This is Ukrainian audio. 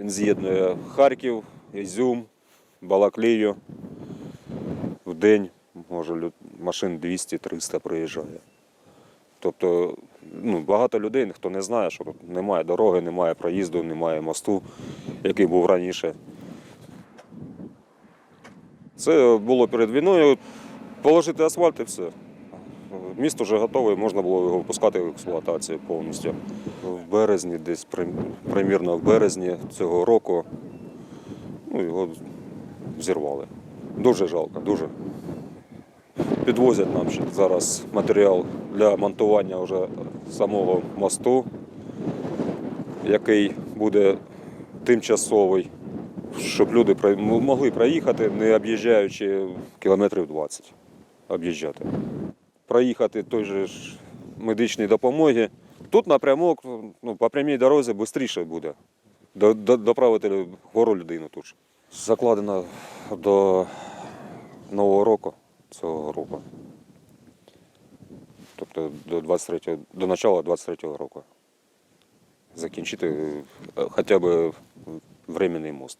Він з'єднує Харків, Ізюм, Балаклію. В день, може, машин 200-300 приїжджає. Тобто ну, багато людей, хто не знає, що тут немає дороги, немає проїзду, немає мосту, який був раніше. Це було перед війною. Положити асфальт і все. Місто вже готове, можна було його випускати в експлуатацію повністю. В березні, десь примірно в березні цього року ну, його зірвали. Дуже жалко, дуже. Підвозять нам зараз матеріал для монтування вже самого мосту, який буде тимчасовий, щоб люди могли проїхати, не об'їжджаючи кілометрів 20 об'їжджати. Проїхати той же ж медичної допомоги. Тут напрямок, ну, по прямій дорозі швидше буде. До- до- Доправити хвору людину тут. же. Закладено до Нового року цього року. Тобто до 23, до начала 23-го року. Закінчити е, хоча б временний мост.